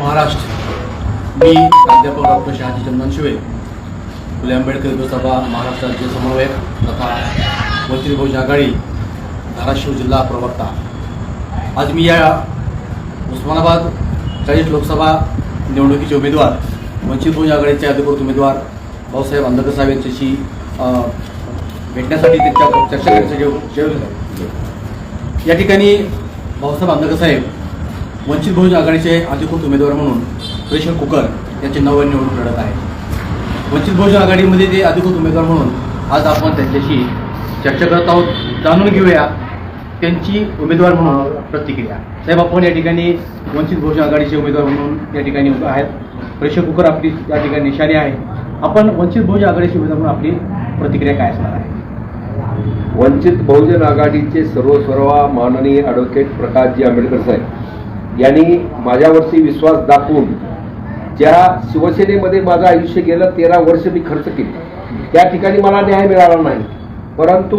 महाराष्ट्र. मी प्राध्यापक डॉक्टर शहाजी चंदन शिवे फुले आंबेडकर विधानसभा महाराष्ट्र राज्य समन्वयक तथा वंचित आघाडी धाराशिव जिल्हा प्रवक्ता. आज मी या उस्मानाबाद चाळीस लोकसभा निवडणुकीचे उमेदवार वंचित बहुजन आघाडीचे अधिकृत उमेदवार भाऊसाहेब अंधकर साहेब यांच्याशी भेटण्यासाठी त्यांच्या चर्चा करण्यासाठी या ठिकाणी भाऊसाहेब आंबेडकर साहेब वंचित बहुजन आघाडीचे अधिकृत उमेदवार म्हणून प्रेशर कुकर यांचे नव्या निवडणूक लढत आहे. वंचित बहुजन आघाडीमध्ये ते अधिकृत उमेदवार म्हणून आज आपण त्यांच्याशी चर्चा करत आहोत. जाणून घेऊया त्यांची उमेदवार म्हणून प्रतिक्रिया. साहेब आपण या ठिकाणी वंचित बहुजन आघाडीचे उमेदवार म्हणून या ठिकाणी आहेत. प्रेशर कुकर आपली या ठिकाणी निशाणी आहे. आपण वंचित बहुजन आघाडीचे उमेदवार म्हणून आपली प्रतिक्रिया काय असणार आहे? वंचित बहुजन आघाडीचे सर्वस्वरवा माननीय ॲडव्होकेट प्रकाशजी आंबेडकर साहेब यांनी माझ्यावरती विश्वास दाखवून ज्या शिवसेनेमध्ये माझं आयुष्य गेलं तेरा वर्ष मी खर्च केली. त्या ठिकाणी मला न्याय मिळाला नाही. परंतु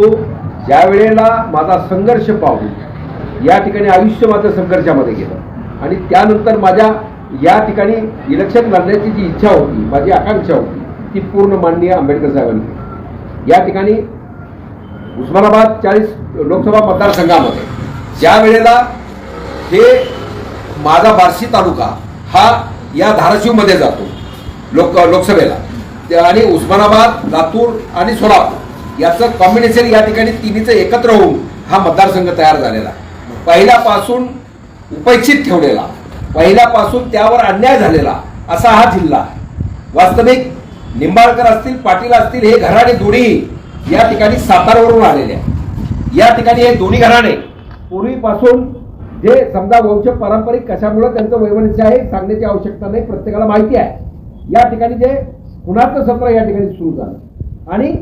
ज्या वेळेला माझा संघर्ष पाहून या ठिकाणी आयुष्य माझं संघर्षामध्ये गेलं. आणि त्यानंतर माझ्या या ठिकाणी इलेक्शन लढण्याची जी इच्छा होती माझी आकांक्षा होती ती पूर्ण माननीय आंबेडकर साहेबांनी या ठिकाणी उस्मानाबाद चाळीस लोकसभा मतदारसंघामध्ये ज्या वेळेला हे माझा बार्शी तालुका हा या धाराशिवमध्ये जातो. लोक लोकसभेला. आणि उस्मानाबाद लातूर आणि सोलापूर याचं कॉम्बिनेशन या ठिकाणी तिन्हीचं एकत्र होऊन हा मतदारसंघ तयार झालेला पहिल्यापासून उपेक्षित ठेवलेला पहिल्यापासून त्यावर अन्याय झालेला असा हा जिल्हा वास्तविक निंबाळकर असतील पाटील असतील हे घराणे दोन्ही या ठिकाणी सातारवरून आलेले आहे या ठिकाणी हे दोन्ही घराणे पूर्वीपासून जे समजा वंश पारंपरिक कशामुळे त्यांचं वैवनिष्य आहे सांगण्याची आवश्यकता नाही प्रत्येकाला माहिती आहे. या ठिकाणी जे कुणाचं सत्र या ठिकाणी सुरू झालं. आणि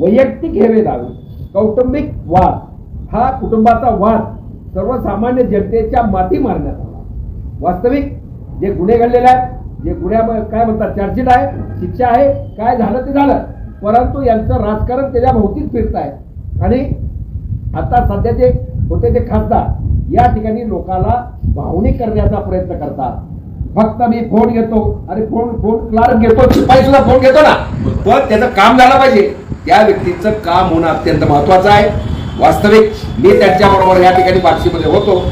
वैयक्तिक हेवे दावे कौटुंबिक वाद हा कुटुंबाचा वाद सर्वसामान्य जनतेच्या माती मारण्यात आला. वास्तविक जे गुन्हे घडलेले आहेत जे गुन्ह्या काय म्हणतात चार्जशीट आहे शिक्षा आहे काय झालं ते झालं परंतु यांचं राजकारण त्याच्या भोवतीच फिरत आहे. आणि आता सध्याचे होते ते खासदार या ठिकाणी लोकांना भावनिक करण्याचा प्रयत्न करतात. फक्त मी फोन घेतो. आणि फोन फोन क्लार्क घेतो शिपाई सुद्धा फोन घेतो ना. पण त्याचं काम झालं पाहिजे. त्या व्यक्तीचं काम होणं अत्यंत महत्वाचं आहे. वास्तविक मी त्यांच्याबरोबर या ठिकाणी बार्शीमध्ये होतो.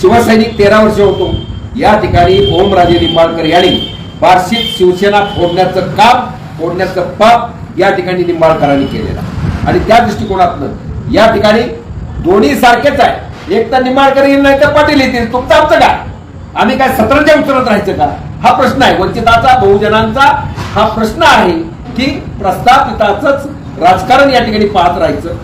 शिवसैनिक तेरा वर्ष होतो. या ठिकाणी ओमराजे निंबाळकर यांनी बार्शीत शिवसेना फोडण्याचं काम फोडण्याचं पाप या ठिकाणी निंबाळकरांनी केलेलं आणि त्या दृष्टिकोनातनं या ठिकाणी दोन्ही सारखेच आहे. एक तर निंबाळकर येईल नाही तर पाटील येतील. तुमचं आमचं काय आम्ही काय सतरंजा उतरत राहायचं का? हा प्रश्न आहे. वंचिताचा बहुजनांचा हा प्रश्न आहे की प्रस्थापिताच राजकारण या ठिकाणी पाहत राहायचं.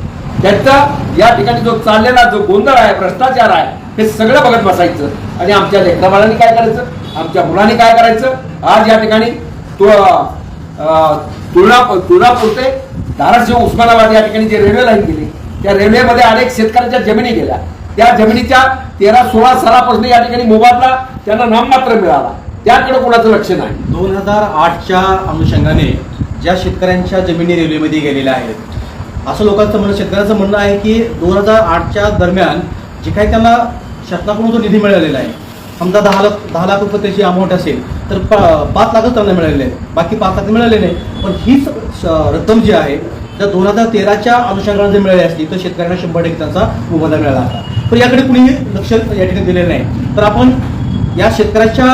त्यांचा या ठिकाणी जो चाललेला जो गोंधळ आहे भ्रष्टाचार आहे हे सगळं बघत बसायचं. आणि आमच्या लेकराबाळांनी काय करायचं? आमच्या मुलांनी काय करायचं? आज या ठिकाणी तो अं, तुळणा तुळणापूर ते धाराशिव उस्मानाबाद या ठिकाणी जे रेल्वे लाईन गेली त्या रेल्वेमध्ये अनेक शेतकऱ्यांच्या जमिनी गेल्या. त्या जमिनीच्या तेरा सोळा सालापासून या ठिकाणी मोबादला त्यांना नाममात्र मिळाला. त्याकडे कोणाचं लक्ष नाही. दोन हजार आठच्या अनुषंगाने ज्या शेतकऱ्यांच्या जमिनी रेल्वेमध्ये गेलेल्या आहेत असं लोकांचं म्हणणं शेतकऱ्यांचं म्हणणं आहे की दोन हजार आठच्या दरम्यान जे काही त्यांना शासनाकडून जो निधी मिळालेला आहे समजा दहा लाख दहा लाख रुपये त्याची अमाऊंट असेल तर पा- पाच लाखच त्यांना मिळालेले आहे बाकी पाच लाख मिळाले नाही. पण हीच रक्कम जी आहे जर दोन हजार तेराच्या अनुषंगाने जर मिळाली असती तर शेतकऱ्यांना शंभर टक्के त्यांचा मोबदला मिळाला असता पण याकडे कुणी लक्ष या ठिकाणी दिलेलं नाही. तर आपण या शेतकऱ्याच्या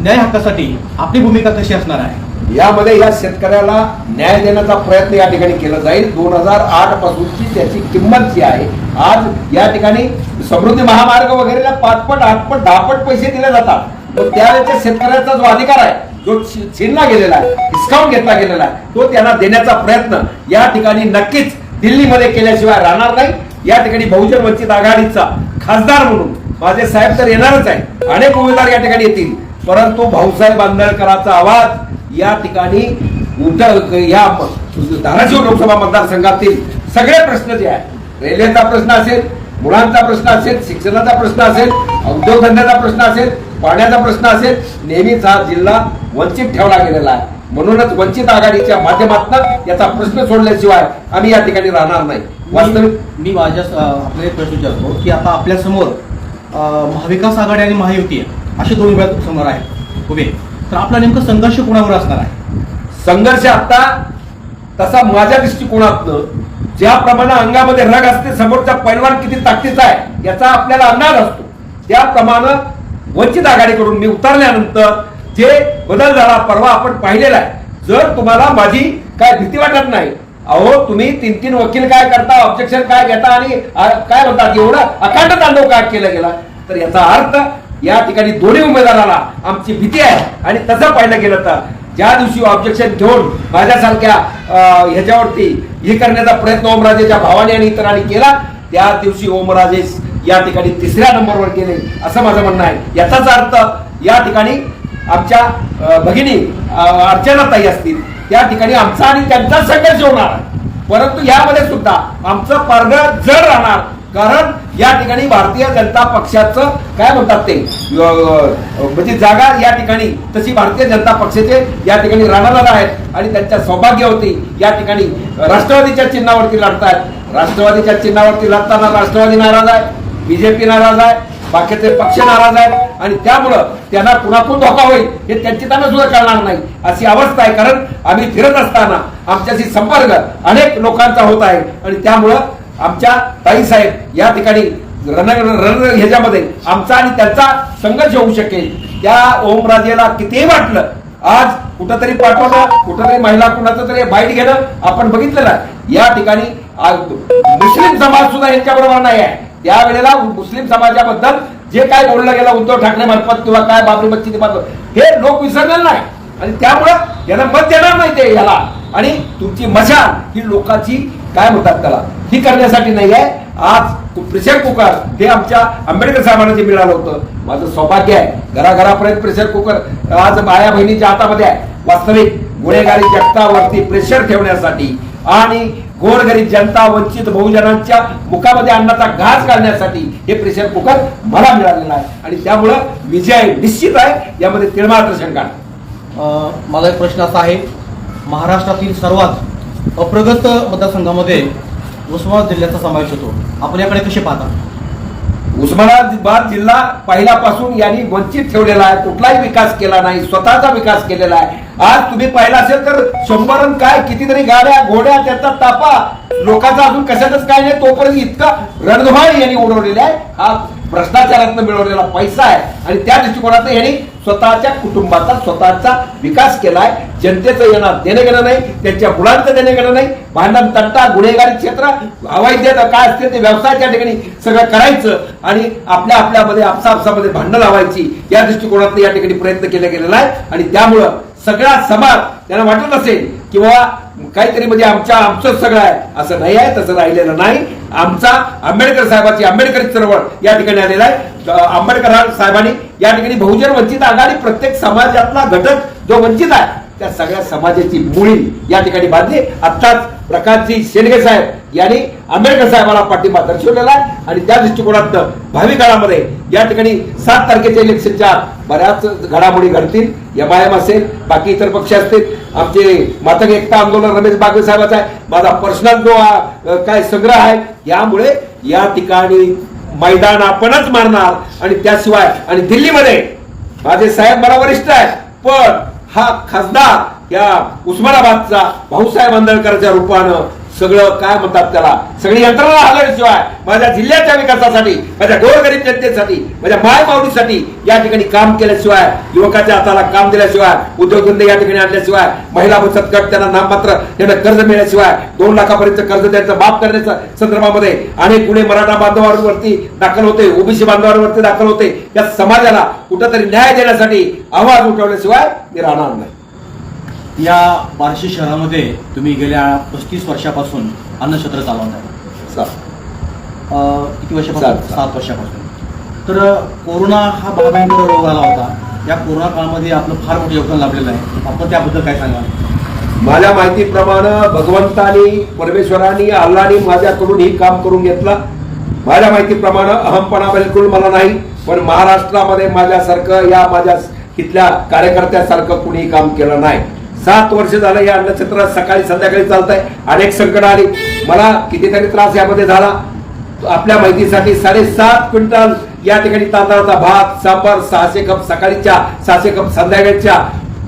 न्याय हक्कासाठी आपली भूमिका कशी असणार आहे? यामध्ये या शेतकऱ्याला न्याय देण्याचा प्रयत्न या ठिकाणी केला जाईल. दोन हजार आठ पासूनची त्याची किंमत जी आहे आज या ठिकाणी समृद्धी महामार्ग वगैरेला पाचपट आठपट दहापट पैसे दिले जातात. तर त्यावेळेच्या शेतकऱ्याचा जो अधिकार आहे जो छीनला गेलेला आहे डिस्काउंट घेतला गेलेला आहे तो त्यांना देण्याचा प्रयत्न या ठिकाणी नक्कीच दिल्लीमध्ये केल्याशिवाय राहणार नाही. या ठिकाणी बहुजन वंचित आघाडीचा खासदार म्हणून माझे साहेब तर येणारच आहे अनेक उमेदवार या ठिकाणी येतील. परंतु भाऊसाहेब आंबेडकरांचा आवाज या ठिकाणी उठ या धाराशिव लोकसभा मतदारसंघातील सगळे प्रश्न जे आहेत रेल्वेचा प्रश्न असेल मुलांचा प्रश्न असेल शिक्षणाचा प्रश्न असेल उद्योगधंद्याचा प्रश्न असेल पाण्याचा प्रश्न असेल नेहमीच हा जिल्हा वंचित ठेवला गेलेला आहे. म्हणूनच वंचित आघाडीच्या माध्यमातून याचा प्रश्न सोडल्याशिवाय आम्ही या ठिकाणी राहणार नाही. वास्तविक मी माझ्या आपल्याला एक प्रश्न विचारतो की आता आपल्यासमोर महाविकास आघाडी आणि महायुती आहे असे दोन उमेदवार समोर आहेत. उभे. तर आपला नेमकं संघर्ष कोणावर असणार आहे? संघर्ष आता तसा माझ्या दृष्टिकोनातनं ज्याप्रमाणे अंगामध्ये रग असते समोरचा पैलवान किती ताकदीचा आहे याचा आपल्याला अंदाज असतो. त्याप्रमाणे वंचित आघाडीकडून मी उतरल्यानंतर जे बदल झाला परवा आपण पाहिलेला आहे. जर तुम्हाला माझी काय भीती वाटत नाही अहो तुम्ही तीन तीन वकील काय करता ऑब्जेक्शन काय घेता आणि काय म्हणतात एवढं अखंड तांडव काय केलं गेला? तर याचा अर्थ या ठिकाणी दोन्ही उमेदवाराला आमची भीती आहे आणि तसं पाहिलं गेलं तर ज्या दिवशी ऑब्जेक्शन घेऊन माझ्यासारख्या ह्याच्यावरती हे करण्याचा प्रयत्न ओमराजेच्या भावाने आणि इतरांनी केला त्या दिवशी ओमराजे या ठिकाणी तिसऱ्या नंबरवर गेले असं माझं म्हणणं आहे. याचाच अर्थ या ठिकाणी आमच्या भगिनी अर्चनाताई असतील त्या ठिकाणी आमचा आणि त्यांचा संघर्ष होणार परंतु यामध्ये सुद्धा आमचं पारड जड राहणार कारण या ठिकाणी भारतीय जनता पक्षाचं काय म्हणतात ते म्हणजे जागा या ठिकाणी तशी भारतीय जनता पक्षाचे या ठिकाणी राहणार आहेत आणि त्यांच्या सौभाग्यवती या ठिकाणी राष्ट्रवादीच्या चिन्हावरती लढतायत. राष्ट्रवादीच्या चिन्हावरती लढताना राष्ट्रवादी नाराज आहे बीजेपी नाराज आहे बाकीचे पक्ष नाराज आहेत आणि त्यामुळं त्यांना कुणाकून धोका होईल हे त्यांची त्यांना सुद्धा कळणार नाही. अशी अवस्था आहे कारण आम्ही फिरत असताना आमच्याशी संपर्क अनेक लोकांचा होत आहे आणि त्यामुळं आमच्या ताई साहेब या ठिकाणी रण रण ह्याच्यामध्ये आमचा आणि त्यांचा संघर्ष होऊ शकेल. त्या ओमराजेला कितीही वाटलं आज कुठंतरी पाठवलं कुठंतरी महिला कुणाचं तरी बाईट घेणं आपण बघितलेलं या ठिकाणी आज मुस्लिम समाज सुद्धा यांच्या बरोबर नाही आहे. त्यावेळेला मुस्लिम समाजाबद्दल जे काय बोललं गेलं उद्धव ठाकरे मार्फत किंवा काय बाबरी मच्छी मार्फत हे लोक विसरलेलं नाही. आणि त्यामुळं यांना मत देणार नाही ते याला. आणि तुमची मशाल ही लोकांची काय म्हणतात त्याला. ही करण्यासाठी नाही आहे. आज प्रेशर कुकर हे आमच्या आंबेडकर साहेबांना जे मिळालं होतं माझं सौभाग्य आहे. घराघरापर्यंत प्रेशर कुकर आज माया बहिणीच्या हातामध्ये आहे. वास्तविक गुन्हेगारी जगतावरती प्रेशर ठेवण्यासाठी आणि गोरगरीब जनता वंचित बहुजनांच्या मुखामध्ये अन्नाचा घास घालण्यासाठी हे प्रेशर कुकर मला मिळालेलं आहे. आणि त्यामुळं विजय निश्चित आहे. यामध्ये तिळमात्र शंका नाही. माझा एक प्रश्न असा आहे. महाराष्ट्रातील सर्वात अप्रगत मतदारसंघामध्ये उस्मानाबाद जिल्ह्याचा समावेश होतो. आपण याकडे कसे पाहता? उस्मानाबाद जिल्हा पहिल्यापासून यांनी वंचित ठेवलेला आहे. कुठलाही विकास केला नाही. स्वतःचा विकास केलेला आहे. आज तुम्ही पाहिला असेल तर शंभर काय कितीतरी गाड्या घोड्या त्याचा तापा लोकांचा अजून कशातच काय नाही. तोपर्यंत इतका रणधुमाळी यांनी उडवलेला आहे. हा भ्रष्टाचारातनं मिळवलेला पैसा आहे. आणि त्या दृष्टिकोनातून यांनी स्वतःच्या कुटुंबाचा स्वतःचा विकास केलाय. जनतेचं येणार देणं घेणं नाही त्यांच्या मुलांचं देणं घेणं नाही. भांडण तट्टा गुन्हेगारी क्षेत्र अवैध काय असते ते व्यवसायाच्या ठिकाणी सगळं करायचं आणि आपल्या आपल्यामध्ये आपसापसामध्ये भांडण लावायची. या दृष्टिकोनातून या ठिकाणी प्रयत्न केला गेलेला आहे. आणि त्यामुळं सगळा समाज त्यांना वाटत असेल किंवा काहीतरी म्हणजे आमच्या आमचं सगळं आहे. असं नाही आहे तसं राहिलेलं नाही. आमचा आंबेडकर साहेबाची आंबेडकरी चळवळ या ठिकाणी आलेला आहे. आंबेडकर साहेबांनी या ठिकाणी बहुजन वंचित आघाडी प्रत्येक समाजातला घटक जो वंचित आहे त्या सगळ्या समाजाची मुळी या ठिकाणी बांधली. आत्ताच प्रकाशजी शेंडगे साहेब यांनी आंबेडकर साहेबाला पाठिंबा दर्शवलेला आहे. आणि त्या दृष्टिकोनात भावी काळामध्ये या ठिकाणी सात तारखेच्या इलेक्शनच्या बऱ्याच घडामोडी घडतील. एम आय एम असेल बाकी इतर पक्ष असतील. आमचे मातक एकता आंदोलन रमेश बागवे साहेबाचा आहे. माझा पर्सनल जो काय संग्रह आहे यामुळे या ठिकाणी मैदान आपणच मारणार. आणि त्याशिवाय आणि दिल्लीमध्ये माझे साहेब मला वरिष्ठ आहे पण हा खासदार या उस्मानाबादचा भाऊसाहेब आंदळकरच्या रूपानं सगळं काय म्हणतात त्याला? सगळी यंत्रणा हलवल्याशिवाय माझ्या जिल्ह्याच्या विकासासाठी माझ्या गोरगरीब जनतेसाठी माझ्या माय माऊलीसाठी या ठिकाणी काम केल्याशिवाय युवकाच्या हाताला काम दिल्याशिवाय उद्योगधंदे या ठिकाणी आणल्याशिवाय महिला बचत गट त्यांना नाममात्र त्यांना कर्ज मिळण्याशिवाय दोन लाखापर्यंत कर्ज द्यायचं माफ करण्याच्या संदर्भामध्ये अनेक गुन्हे मराठा बांधवांवरती दाखल होते ओबीसी बांधवांवरती दाखल होते. या समाजाला कुठंतरी न्याय देण्यासाठी आवाज उठवल्याशिवाय मी राहणार नाही. या बार्शी शहरामध्ये तुम्ही गेल्या पस्तीस वर्षापासून अन्नछत्र चालवणार चा- अं, किती वर्षापासून? सात- वर्षापासून. तर कोरोना हा भयंकर रोग आला होता. या कोरोना काळामध्ये आपलं फार मोठं योगदान लाभलेलं आहे. आपण त्याबद्दल काय सांगाल? माझ्या माहितीप्रमाणे भगवंतानी परमेश्वरानी अल्लानी माझ्याकडून ही काम करून घेतलं. माझ्या माहितीप्रमाणे अहमपणा बिलकुल मला नाही. पण महाराष्ट्रामध्ये माझ्यासारखं या माझ्या इथल्या कार्यकर्त्यासारखं कुणी काम केलं नाही. सात वर्ष झालं या अन्नक्षेत्रात सकाळी संध्याकाळी चालत आहे अनेक संकट आली. मला कितीतरी त्रास यामध्ये झाला. आपल्या माहितीसाठी साडेसात क्विंटल या ठिकाणी तांदळाचा भात सांबार सहाशे कप सकाळीच्या सहाशे कप संध्याकाळच्या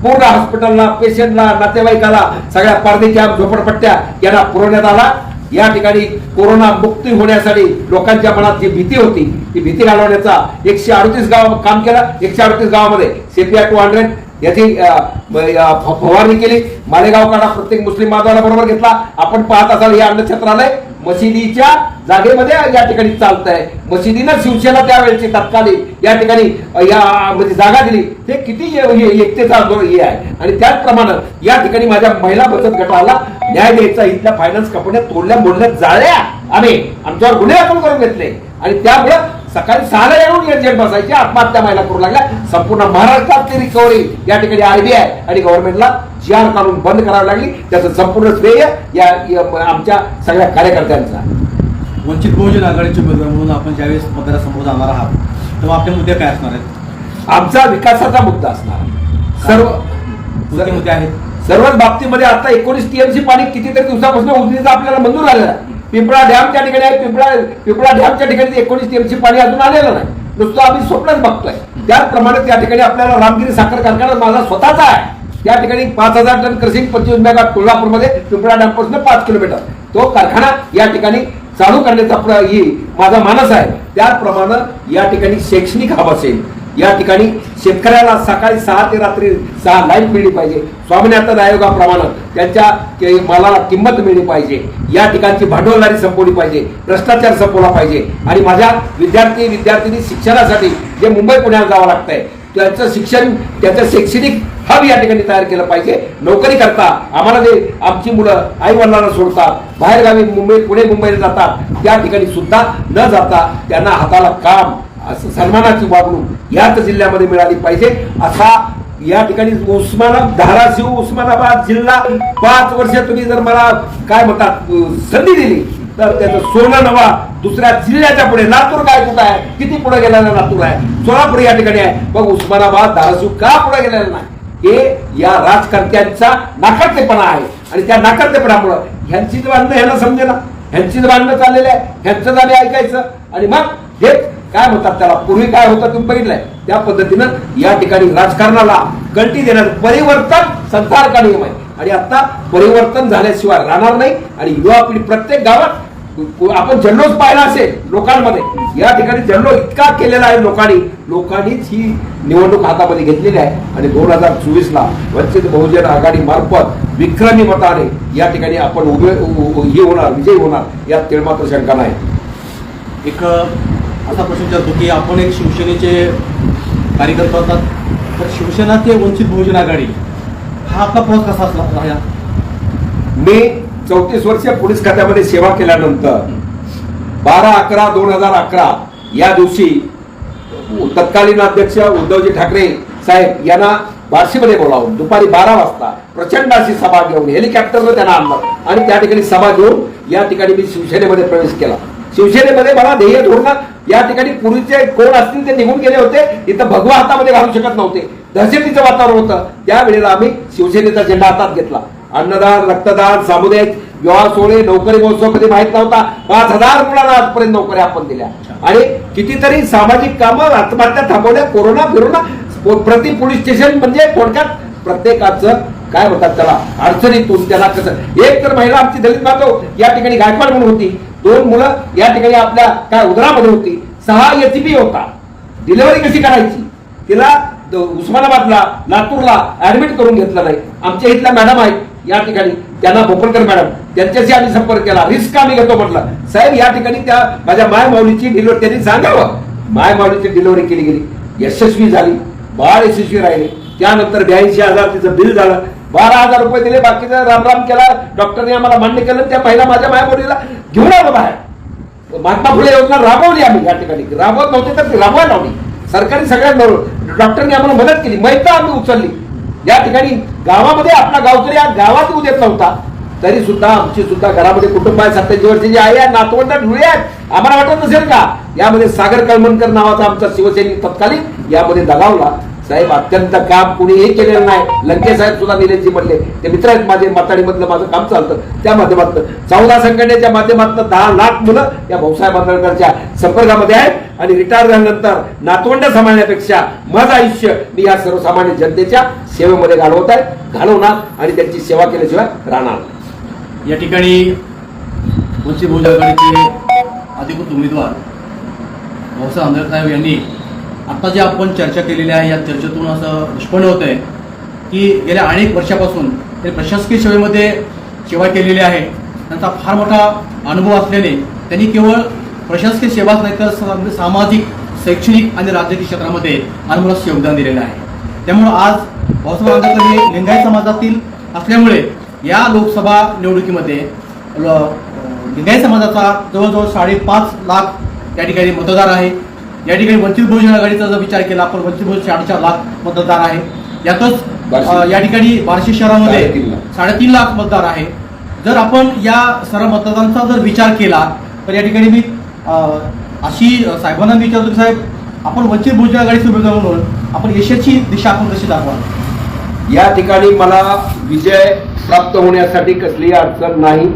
पूर्ण हॉस्पिटलला पेशंटला नातेवाईकाला सगळ्या परदेच्या झोपडपट्ट्या यांना पुरवण्यात आला. या ठिकाणी कोरोना मुक्ती होण्यासाठी लोकांच्या मनात जी भीती होती ती भीती घालवण्याचा एकशे अडतीस गाव काम केलं. एकशे अडतीस गावामध्ये सीपीआय टू हंड्रेड याची फवारणी केली. मालेगाव काढा प्रत्येक मुस्लिम बांधवाला बरोबर घेतला. आपण पाहत असाल हे अन्नक्षेत्रालय मशिदीच्या जागेमध्ये या ठिकाणी चालत आहे मशिदीनं शिवसेना त्यावेळेची तत्कालीन या ठिकाणी या म्हणजे जागा दिली. ते किती एकतेचा हे आहे. आणि त्याचप्रमाणे या ठिकाणी माझ्या महिला बचत गटाला न्याय द्यायचा इथल्या फायनान्स कंपन्या तोडल्या मोडल्या जाळल्या. आम्ही आमच्यावर गुन्हे दाखल करून घेतले. आणि त्यामुळे सकाळी सहाला येऊन एजंट बसायचे आत्महत्या महिला करू लागल्या. संपूर्ण महाराष्ट्रातली रिकव्हरी या ठिकाणी आरबीआय आणि गव्हर्नमेंटला जी आर काढून बंद करावी लागली. त्याचं संपूर्ण श्रेय या आमच्या सगळ्या कार्यकर्त्यांचा वंचित बहुजन आघाडीचे उमेदवार म्हणून आपण ज्यावेळेस मतदारासमोर जाणार आहात तेव्हा आपले मुद्दे काय असणार आहेत? आमचा विकासाचा मुद्दा असणार सर्व मुद्दे आहेत? सर्वच बाबतीमध्ये आता एकोणीस टीएमसी पाणी कितीतरी दिवसापासून उजनीचं आपल्याला मंजूर झालेलं आहे. पिंपळा डॅमच्या ठिकाणी आहे. पिंपळा पिंपळा डॅमच्या ठिकाणी एकोणीस टीएमसी पाणी अजून आलेलं नाही. नुसतं आम्ही स्वप्नच बघतोय. त्याचप्रमाणे त्या ठिकाणी आपल्याला रामगिरी साखर कारखाना माझा स्वतःचा आहे. त्या ठिकाणी पाच हजार टन क्रसिंग पंचवीस मेगा कोल्हापूरमध्ये पिंपळा डॅमपासून पाच किलोमीटर. तो कारखाना या ठिकाणी चालू करण्याचा प्र- माझा मानस आहे. त्याचप्रमाणे या ठिकाणी शैक्षणिक हब असेल या ठिकाणी शेतकऱ्याला सकाळी सहा ते रात्री सहा लाइट मिळली पाहिजे. स्वामिनाथन आयोगाप्रमाणे त्यांच्या के- मालाला किंमत मिळली पाहिजे. या ठिकाणची भांडवलदारी संपवली पाहिजे. भ्रष्टाचार संपवला पाहिजे. आणि माझ्या विद्यार्थी विद्यार्थिनी शिक्षणासाठी जे मुंबई पुण्याला जावं लागतंय त्याचं शिक्षण त्याचं शैक्षणिक हब या ठिकाणी तयार केलं पाहिजे. नोकरी करता आम्हाला जे आमची मुलं आई वडिलांना सोडतात बाहेरगावी मुंबई पुणे मुंबईला जातात त्या ठिकाणी सुद्धा न जाता त्यांना हाताला काम असं सन्मानाची वागणूक याच जिल्ह्यामध्ये मिळाली पाहिजे. असा या ठिकाणी उस्मानाबाद धाराशिव उस्मानाबाद जिल्हा पाच वर्ष तुम्ही जर मला काय म्हणतात संधी दिली तर त्याचं सोनं नवा दुसऱ्या जिल्ह्याच्या पुढे लातूर काय कुठं आहे? किती पुढे गेलेला लातूर आहे? सोलापूर या ठिकाणी आहे. मग उस्मानाबाद धाराशिव का पुढे गेलेला नाही? हे या राजकर्त्यांचा नाकारतेपणा आहे. आणि त्या नाकारतेपणामुळं ह्यांची बांधणं ह्यांना समजेना. ह्यांची बांधणं चाललेलं आहे. ह्यांचं झाले ऐकायचं. आणि मग हेच काय म्हणतात त्याला? पूर्वी काय होतं तुम्ही बघितलंय? त्या पद्धतीनं या ठिकाणी राजकारणाला गलटी देणार परिवर्तन संसारका नियम आहे. आणि आता परिवर्तन झाल्याशिवाय राहणार नाही. आणि युवा पिढी प्रत्येक गावात आपण जल्लोष पाहिला असेल लोकांमध्ये. या ठिकाणी जल्लोष इतका केलेला आहे लोकांनी. लोकांनीच ही निवडणूक हातामध्ये घेतलेली आहे. आणि दोन हजार चोवीस ला वंचित बहुजन आघाडी मार्फत विक्रमी मताने या ठिकाणी आपण उभे हे होणार विजयी होणार. यात तिळमात्र शंका नाही. एक असा प्रश्न विचारतो की आपण एक शिवसेनेचे कार्यकर्ते असतात तर शिवसेना ते वंचित बहुजन आघाडी हा आपला प्रवास कसा असला राहिला? मी चौतीस वर्ष पोलीस खात्यामध्ये सेवा केल्यानंतर बारा अकरा दोन हजार अकरा या दिवशी तत्कालीन अध्यक्ष उद्धवजी ठाकरे साहेब यांना वाशीमध्ये बोलावून दुपारी बारा वाजता प्रचंड अशी सभा घेऊन हेलिकॉप्टरनं त्यांना आणलं आणि त्या ठिकाणी सभा घेऊन या ठिकाणी मी शिवसेनेमध्ये प्रवेश केला. शिवसेनेमध्ये मला ध्येय धोरणा या ठिकाणी पूर्वीचे कोण असतील ते निघून गेले होते. इथं भगवा हातामध्ये घालू शकत नव्हते. दहशतीचं वातावरण होतं. त्यावेळेला आम्ही शिवसेनेचा झेंडा हातात घेतला. अन्नदान रक्तदान सामुदायिक विवाह सोहळे नोकरी महोत्सव कधी माहीत नव्हता. पाच हजार मुलांना आजपर्यंत नोकऱ्या आपण दिल्या. आणि कितीतरी सामाजिक कामं आत्महत्या थांबवल्या. कोरोना फिरोना प्रति पोलीस स्टेशन म्हणजे थोडक्यात प्रत्येकाचं काय म्हणतात त्याला? अडचणीतून त्याला कसं? एक तर महिला आमची दलित मातो या ठिकाणी गायकवाड म्हणून होती. दोन मुलं या ठिकाणी आपल्या काय उदरामध्ये होती. सहा एसीपी होता. डिलिव्हरी कशी करायची? तिला उस्मानाबादला लातूरला ऍडमिट करून घेतलं नाही. आमच्या इथल्या मॅडम आहेत. या ठिकाणी त्यांना भोपळकर मॅडम त्यांच्याशी आम्ही संपर्क केला. रिस्क आम्ही घेतो म्हटलं. साहेब या ठिकाणी त्या माझ्या माय माऊलीची डिलिव्हरी त्यांनी सांगावं. माय माऊलीची डिलिव्हरी केली गेली. यशस्वी झाली. बाळ यशस्वी राहिले. त्यानंतर ब्याऐंशी हजार तिचं बिल झालं. बारा हजार रुपये दिले बाकीचा रामराम केला डॉक्टरने आम्हाला मान्य केलं त्या पहिला माझ्या माय घेऊन आलो बाहेर. महात्मा फुले योजना राबवली आम्ही या ठिकाणी. राबवत नव्हते तर ती राबवायला लावली. सरकारी सगळ्या डॉक्टरनी आम्हाला मदत केली. मैत्र आम्ही उचलली. या ठिकाणी गावामध्ये आपला गावकरी या गावात येऊ देत नव्हता. तरी सुद्धा आमची सुद्धा घरामध्ये कुटुंब आहे. सत्याऐंशी वर्षाची आई आहे नातवंड ढुळे आहेत. आम्हाला वाटत नसेल का? यामध्ये सागर कळमणकर नावाचा आमचा शिवसैनिक तत्कालीन यामध्ये दगावला. साहेब अत्यंत काम कुणीही केलेलं नाही. लंके साहेब सुद्धा निलेशजी म्हणले ते मित्र आहेत माझे मधलं माझं काम चालतं. त्या माध्यमातून चौदा संघटनेच्या माध्यमातून दहा लाख मुलं या भाऊसाहेब आंबेडकरच्या संपर्कामध्ये आहेत. आणि रिटायर झाल्यानंतर नातवंड सांभाळण्यापेक्षा माझं आयुष्य मी या सर्वसामान्य जनतेच्या सेवेमध्ये घालवत आहे. घालवणार आणि त्यांची सेवा केल्याशिवाय राहणार या ठिकाणी वंचित अधिकृत उमेदवार भाऊसाहेब आंबेडकर यांनी आता जे आपण चर्चा केलेली आहे या चर्चेतून असं निष्पन्न होत आहे की गेल्या अनेक वर्षापासून ते प्रशासकीय सेवेमध्ये सेवा केलेली आहे. त्यांचा फार मोठा अनुभव असल्याने त्यांनी केवळ प्रशासकीय सेवाच नाही तर म्हणजे सामाजिक शैक्षणिक आणि राजकीय क्षेत्रामध्ये अनुभवास योगदान दिलेलं आहे. त्यामुळं आज भाऊसाहेब आंबेडकर हे लिंगायत समाजातील असल्यामुळे या लोकसभा निवडणुकीमध्ये लिंगायत समाजाचा जवळजवळ साडेपाच लाख त्या ठिकाणी मतदार आहे. या ठिकाणी वंचित बहुजन आघाडीचा जर विचार केला आपण वंचित बहुजन साडेचार लाख मतदार आहे. यातच या ठिकाणी बार्शी शहरामध्ये साडेतीन लाख. मतदार आहे. जर आपण या सर्व मतदारांचा जर विचार केला तर या ठिकाणी मी अशी साहेबांना विचारतो की साहेब आपण वंचित बहुजन आघाडीचे उमेदवार म्हणून आपण यशाची दिशा आपण कशी दाखवा या ठिकाणी मला विजय प्राप्त होण्यासाठी कसलीही अडचण नाही.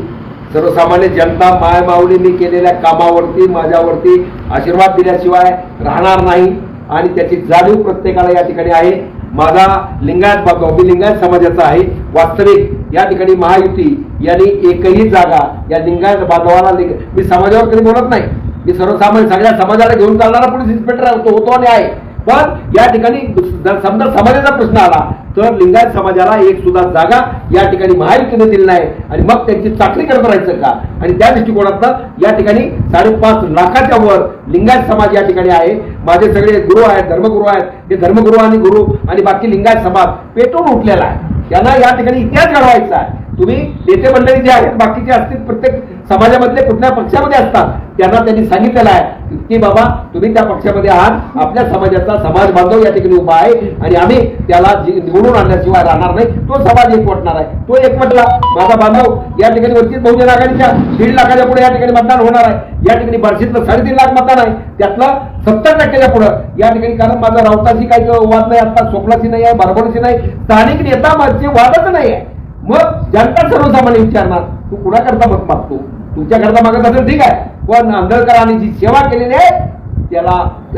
सर्वसामान्य जनता मायमाऊलींनी मी केलेल्या कामावरती माझ्यावरती आशीर्वाद दिल्याशिवाय राहणार नाही आणि त्याची जाणीव प्रत्येकाला या ठिकाणी आहे. माझा लिंगायत बाबा मी लिंगायत समाजाचा आहे. वास्तविक या ठिकाणी महायुती यांनी एकही जागा या लिंगायत बांधवाला लिंग मी समाजावर कधी बोलत नाही. मी सर्वसामान्य सगळ्या समाजाला घेऊन चालणारा पोलीस इन्स्पेक्टर होतो आणि आहे पण या ठिकाणी जर समजा समाजाचा प्रश्न आला तर लिंगायत समाजाला एक सुद्धा जागा या ठिकाणी महायुतीने दिली नाही. आणि मग त्यांची चाकरी करत राहायचं का? आणि त्या दृष्टिकोनातनं या ठिकाणी साडेपाच लाखाच्या वर लिंगायत समाज या ठिकाणी आहे. माझे सगळे गुरु आहेत धर्मगुरू आहेत. ते धर्मगुरू आणि गुरु आणि बाकी लिंगायत समाज पेटून उठलेला आहे. त्यांना या ठिकाणी इतिहास घडवायचा आहे. तुम्ही नेते मंडळी जे आहेत बाकीचे असतील प्रत्येक समाजामधले कुठल्या पक्षामध्ये असतात त्यांना त्यांनी सांगितलेलं आहे की बाबा तुम्ही त्या पक्षामध्ये आहात आपल्या समाजाचा समाज बांधव या ठिकाणी उभा आहे आणि आम्ही त्याला निवडून आणल्याशिवाय राहणार नाही तो समाज एकवटणार आहे. तो एकवटला. माझा बांधव या ठिकाणी वंचित बहुजन आघाडीच्या दीड लाखाच्या पुढे या ठिकाणी मतदान होणार आहे. या ठिकाणी बार्शीतलं साडेतीन लाख मतदान आहे. त्यातलं सत्तर टक्क्याच्या पुढं या ठिकाणी कारण माझा राऊताशी काही वाद नाही आता स्वप्नाची नाही आहे बरोबरची नाही. स्थानिक नेता माझे वादच नाही आहे. मग जनता सर्वसामान्य विचारणार तू कुणाकरता मत मागतो? तुमच्याकरता मागत असेल ठीक आहे. पण आंबेडकरांनी जी सेवा केलेली आहे त्याला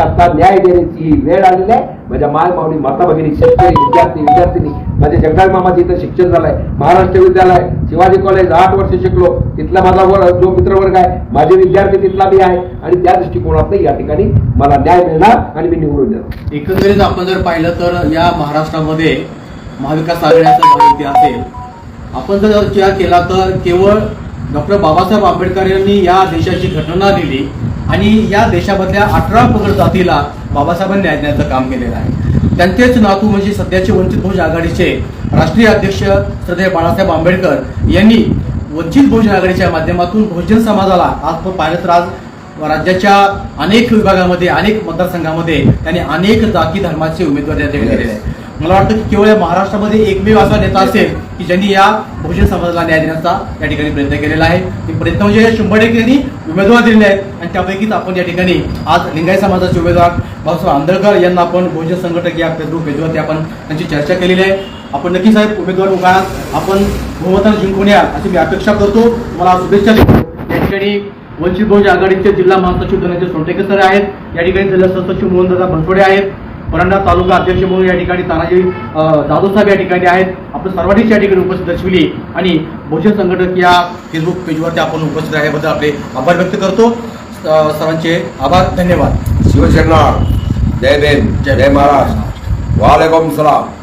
आता न्याय देण्याची ही वेळ आलेली आहे. माझ्या माय माऊली माता भगिनी शेतकरी विद्यार्थी विद्यार्थिनी माझे जगदाळ मामाचं इथं शिक्षण झालंय. महाराष्ट्र विद्यालय शिवाजी कॉलेज आठ वर्ष शिकलो. तिथला माझा वर जो मित्रवर्ग आहे माझे विद्यार्थी तिथला मी आहे. आणि त्या दृष्टिकोनातून या ठिकाणी मला न्याय मिळणार आणि मी निवडून देणार एकंदरीत आपण जर पाहिलं तर या महाराष्ट्रामध्ये महाविकास आघाडीचा असेल आपण जर विचार केला तर केवळ डॉक्टर बाबासाहेब आंबेडकर यांनी या देशाची घटना दिली आणि या देशामधल्या अठरा पगड जातीला बाबासाहेबांनी न्याय देण्याचं काम केलेलं आहे. त्यांचेच नातू म्हणजे सध्याचे वंचित बहुजन आघाडीचे राष्ट्रीय अध्यक्ष श्रद्धेय बाळासाहेब आंबेडकर यांनी वंचित बहुजन आघाडीच्या माध्यमातून बहुजन समाजाला आज पाहिलं तर आज राज्याच्या अनेक विभागामध्ये अनेक मतदारसंघामध्ये त्यांनी अनेक जाती धर्माचे उमेदवार दिलेले आहेत. मला वाटतं की केवळ या महाराष्ट्रामध्ये एकमेव असा नेता असेल की ज्यांनी या बहुजन समाजाला न्याय देण्याचा या ठिकाणी प्रयत्न केलेला आहे. ते प्रयत्न म्हणजे शंभर टक्के त्यांनी उमेदवार दिलेले आहेत आणि त्यापैकीच आपण या ठिकाणी आज लिंगायत समाजाचे उमेदवार बाबासाहेब आंदळकर यांना आपण बहुजन संघटक या फेसबुक पेजवरती आपण त्यांची चर्चा केलेली आहे. आपण नक्की साहेब उमेदवार उभा आपण बहुमताने जिंकून या अशी मी अपेक्षा करतो. मला शुभेच्छा देतो. या ठिकाणी वंचित बहुजन आघाडीचे जिल्हा महासचिव धनंजय सोनटेकर सर आहेत. या ठिकाणी जिल्हा सहसचिव मोहनदादा बनसोडे आहेत. परांडा तालुका अध्यक्ष म्हणून या ठिकाणी तानाजी अं, या ठिकाणी आहेत. आपण सर्वांनीच या ठिकाणी उपस्थित दर्शविली आणि बहुजन संघटक या फेसबुक पेजवरती आपण उपस्थित राहिल्याबद्दल आपले आभार व्यक्त करतो. सर्वांचे आभार धन्यवाद. शिवसेना जय भीम जय महाराज वालेकुम सलाम.